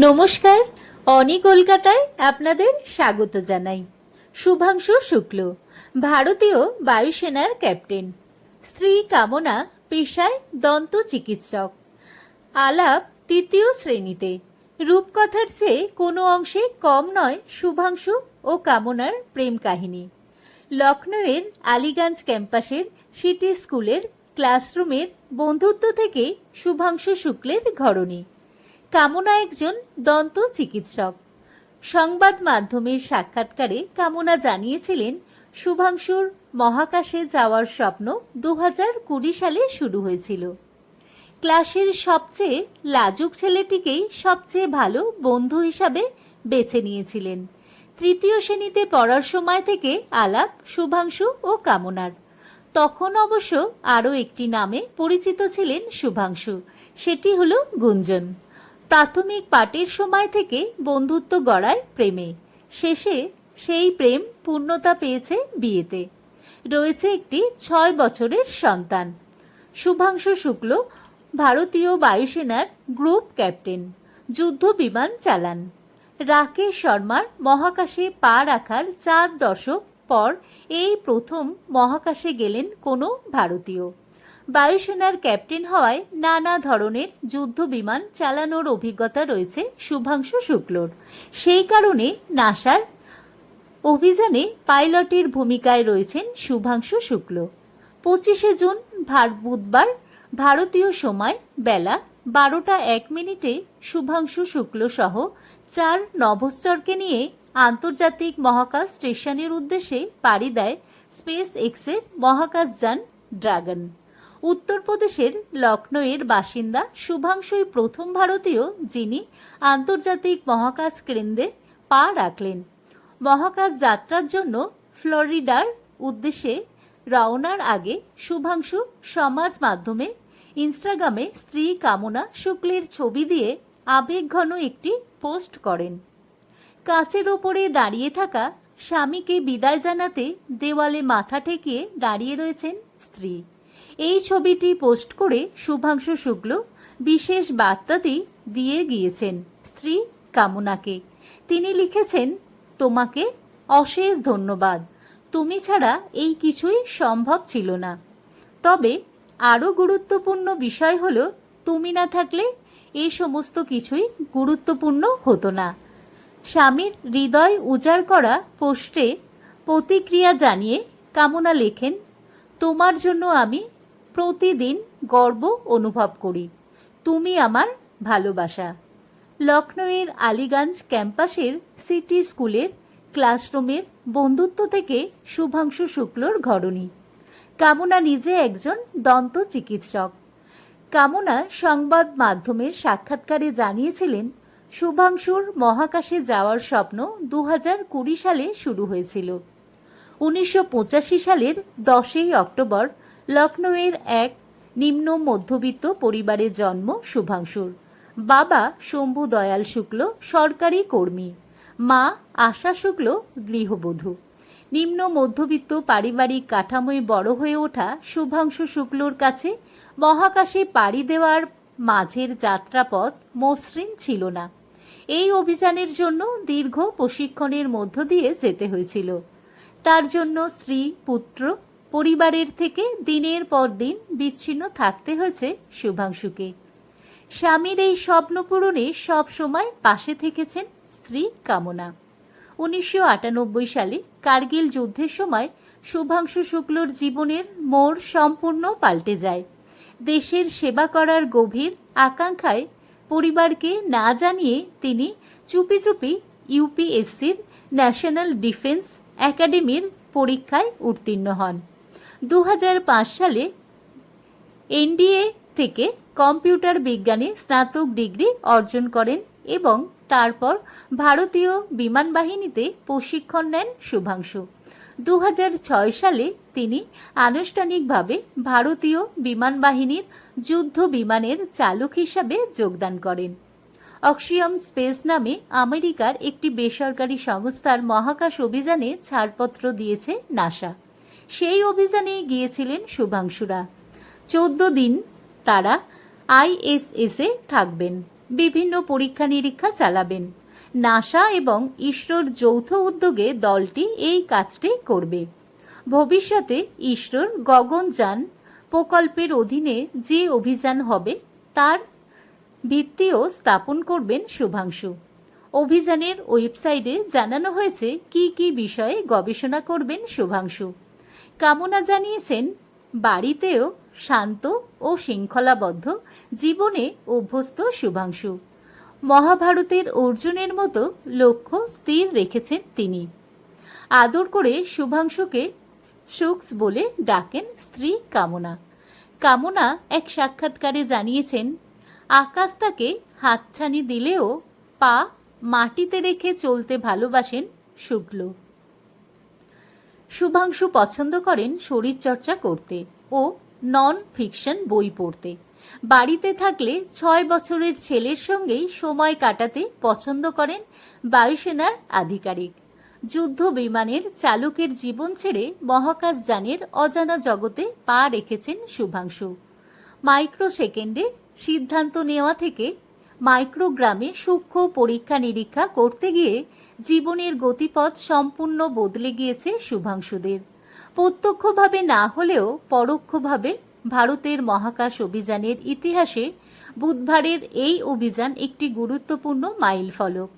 নমস্কার, অনি কলকাতায় আপনাদের স্বাগত জানাই। শুভাংশু শুক্ল, ভারতীয় বায়ুসেনার ক্যাপ্টেন। স্ত্রী কামনা, পেশায় দন্ত চিকিৎসক। আলাপ তৃতীয় শ্রেণীতে। রূপকথার চেয়ে কোনো অংশে কম নয় শুভাংশু ও কামনার প্রেম কাহিনী। লখনৌয়ের আলিগঞ্জ ক্যাম্পাসের সিটি স্কুলের ক্লাসরুমের বন্ধুত্ব থেকে শুভাংশু শুক্লের ঘরণী। কামনা একজন দন্ত চিকিৎসক। সংবাদ মাধ্যমের সাক্ষাৎকারে কামনা জানিয়েছিলেন, শুভাংশুর মহাকাশে যাওয়ার স্বপ্ন দু হাজার কুড়ি সালে শুরু হয়েছিল। ক্লাসের সবচেয়ে লাজুক ছেলেটিকেই সবচেয়ে ভালো বন্ধু হিসাবে বেছে নিয়েছিলেন। তৃতীয় শ্রেণীতে পড়ার সময় থেকে আলাপ, শুভাংশু ও কামনার। তখন অবশ্য আরও একটি নামে পরিচিত ছিলেন শুভাংশু, সেটি হলো গুঞ্জন। প্রাথমিক পাঠের সময় থেকে বন্ধুত্ব গড়ায় প্রেমে। শেষে সেই প্রেম পূর্ণতা পেয়েছে বিয়েতে। রয়েছে একটি ছয় বছরের সন্তান। শুভাংশু শুক্ল, ভারতীয় বায়ুসেনার গ্রুপ ক্যাপ্টেন, যুদ্ধ বিমান চালান। রাকেশ শর্মার মহাকাশে পা রাখার চার দশক পর এই প্রথম মহাকাশে গেলেন কোনো ভারতীয়। বায়ুসেনার ক্যাপ্টেন হওয়ায় নানা ধরনের যুদ্ধ বিমান চালানোর অভিজ্ঞতা রয়েছে শুভাংশু শুক্লর। সেই কারণে নাসার অভিযানে পাইলটের ভূমিকায় রয়েছেন শুভাংশু শুক্ল। পঁচিশে জুন ভার বুধবার ভারতীয় সময় বেলা বারোটা এক মিনিটে শুভাংশু শুক্ল সহ চার নভশ্চরকে নিয়ে আন্তর্জাতিক মহাকাশ স্টেশনের উদ্দেশ্যে পাড়ি দেয় স্পেস এক্সের মহাকাশযান ড্রাগন। উত্তরপ্রদেশের লখনৌয়ের বাসিন্দা শুভাংশুই প্রথম ভারতীয় যিনি আন্তর্জাতিক মহাকাশ কেন্দ্রে পা রাখলেন। মহাকাশ যাত্রার জন্য ফ্লোরিডার উদ্দেশ্যে রওনার আগে শুভাংশু সমাজ মাধ্যমে ইনস্টাগ্রামে স্ত্রী কামনা শুক্লের ছবি দিয়ে আবেগঘন একটি পোস্ট করেন। কাচের ওপরে দাঁড়িয়ে থাকা স্বামীকে বিদায় জানাতে দেওয়ালে মাথা ঠেকিয়ে দাঁড়িয়ে রয়েছেন স্ত্রী। এই ছবিটি পোস্ট করে শুভাংশু শুক্ল বিশেষ বার্তাটি দিয়ে গিয়েছেন স্ত্রী কামনাকে। তিনি লিখেছেন, তোমাকে অশেষ ধন্যবাদ। তুমি ছাড়া এই কিছুই সম্ভব ছিল না। তবে আরও গুরুত্বপূর্ণ বিষয় হলো, তুমি না থাকলে এই সমস্ত কিছুই গুরুত্বপূর্ণ হতো না। স্বামীর হৃদয় উজাড় করা পোস্টে প্রতিক্রিয়া জানিয়ে কামনা লেখেন, তোমার জন্য আমি প্রতিদিন গর্ব অনুভব করি। তুমি আমার ভালোবাসা। লখনৌয়ের আলিগঞ্জ ক্যাম্পাসের সিটি স্কুলের ক্লাসরুমের বন্ধুত্ব থেকে শুভাংশু শুক্লর ঘরণী। কামনা নিজে একজন দন্ত চিকিৎসক। কামনা সংবাদ মাধ্যমের সাক্ষাৎকারে জানিয়েছিলেন, শুভাংশুর মহাকাশে যাওয়ার স্বপ্ন দু কুড়ি সালে শুরু হয়েছিল। উনিশশো পঁচাশি সালের দশই অক্টোবর লখনৌয়ের এক নিম্ন মধ্যবিত্ত পরিবারে জন্ম শুভাংশুর। বাবা শম্ভু দয়াল শুক্ল সরকারি কর্মী। মা আশা শুক্ল গৃহবধূ। নিম্ন মধ্যবিত্ত পারিবারিক কাঠামোয় বড় হয়ে ওঠা শুভাংশু শুক্লর কাছে মহাকাশে পাড়ি দেওয়ার মাঝের যাত্রাপথ মসৃণ ছিল না। এই অভিযানের জন্য দীর্ঘ প্রশিক্ষণের মধ্য দিয়ে যেতে হয়েছিল। তার জন্য স্ত্রী, পুত্র পরিবারের থেকে দিনের পর দিন বিচ্ছিন্ন থাকতে হয়েছে শুভাংশুকে। স্বামীর এই স্বপ্ন পূরণে সব সময় পাশে থেকেছেন স্ত্রী কামনা। উনিশশো আটানব্বই সালে কার্গিল যুদ্ধের সময় শুভাংশু শুক্লর জীবনের মোড় সম্পূর্ণ পাল্টে যায়। দেশের সেবা করার গভীর আকাঙ্ক্ষায় পরিবারকে না জানিয়ে তিনি চুপি চুপি ইউপিএসসির ন্যাশনাল ডিফেন্স একাডেমির পরীক্ষায় উত্তীর্ণ হন। দু হাজার পাঁচ সালে এনডিএ থেকে কম্পিউটার বিজ্ঞানে স্নাতক ডিগ্রি অর্জন করেন এবং তারপর ভারতীয় বিমান বাহিনীতে প্রশিক্ষণ নেন শুভাংশু। দু হাজার ছয় সালে তিনি আনুষ্ঠানিকভাবে ভারতীয় বিমান বাহিনীর যুদ্ধ বিমানের চালক হিসাবে যোগদান করেন। অক্সিয়াম স্পেস নামে আমেরিকার একটি বেসরকারি সংস্থার মহাকাশ অভিযানে ছাড়পত্র দিয়েছে নাসা। সেই অভিযানে গিয়েছিলেন শুভাংশুরা। চোদ্দ দিন তারা আইএসএসে থাকবেন, বিভিন্ন পরীক্ষা নিরীক্ষা চালাবেন। নাসা এবং ইসরোর যৌথ উদ্যোগে দলটি এই কাজটি করবে। ভবিষ্যতে ইসরোর গগনযান প্রকল্পের অধীনে যে অভিযান হবে, তার ভিত্তিও স্থাপন করবেন শুভাংশু। অভিযানের ওয়েবসাইটে জানানো হয়েছে কি কি বিষয়ে গবেষণা করবেন শুভাংশু। কামনা জানিয়েছেন, বাড়িতেও শান্ত ও শৃঙ্খলাবদ্ধ, জীবনে অভ্যস্ত শুভাংশু। মহাভারতের অর্জুনের মতো লক্ষ্য স্থির রেখেছেন তিনি। আদর করে শুভাংশুকে সুক্স বলে ডাকেন স্ত্রী কামনা। কামনা এক সাক্ষাৎকারে জানিয়েছেন, আকাশ তাকে হাতছানি দিলেও পা মাটিতে রেখে চলতে ভালোবাসেন শুক্ল। শুভাংশু পছন্দ করেন শরীরচর্চা করতে ও নন ফিকশন বই পড়তে। বাড়িতে থাকলে ছয় বছরের ছেলের সঙ্গেই সময় কাটাতে পছন্দ করেন বায়ুসেনার আধিকারিক। যুদ্ধ বিমানের চালকের জীবন ছেড়ে মহাকাশযানের অজানা জগতে পা রেখেছেন শুভাংশু। মাইক্রো সেকেন্ডে সিদ্ধান্ত নেওয়া থেকে মাইক্রোগ্রামে সূক্ষ্ম পরীক্ষা নিরীক্ষা করতে গিয়ে জীবনের গতিপথ সম্পূর্ণ বদলে গিয়েছে শুভাংশুদের। প্রত্যক্ষভাবে না হলেও পরোক্ষভাবে ভারতের মহাকাশ অভিযানের ইতিহাসে বুধবারের এই অভিযান একটি গুরুত্বপূর্ণ মাইল ফলক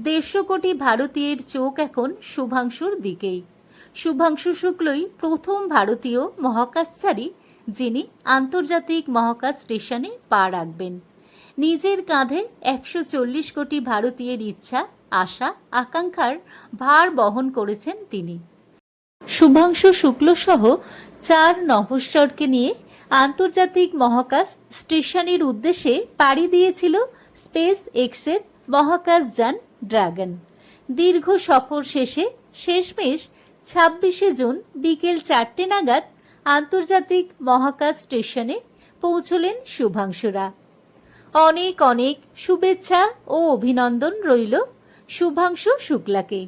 দেড়শো কোটি ভারতীয়ের চোখ এখন শুভাংশুর দিকেই। শুভাংশু শুক্লই প্রথম ভারতীয় মহাকাশচারী যিনি আন্তর্জাতিক মহাকাশ স্টেশনে পা রাখবেন। নিজের কাঁধে একশো চল্লিশ কোটি ভারতীয়ের ইচ্ছা, আশা, আকাঙ্ক্ষার ভার বহন করেছেন তিনি। শুভাংশু শুক্ল সহ চার নহস্বরকে নিয়ে আন্তর্জাতিক মহাকাশ স্টেশনের উদ্দেশ্যে পাড়ি দিয়েছিল স্পেস এক্সের মহাকাশ যান ড্রাগন। দীর্ঘ সফর শেষে শেষমেশ ছাব্বিশে জুন বিকেল চারটে নাগাদ আন্তর্জাতিক মহাকাশ স্টেশনে পৌঁছলেন শুভাংশুরা। অনেক অনেক শুভেচ্ছা ও অভিনন্দন রইল শুভাংশু শুক্লাকে।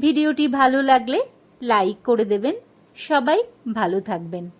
ভিডিওটি ভালো লাগলে লাইক করে দেবেন। সবাই ভালো থাকবেন।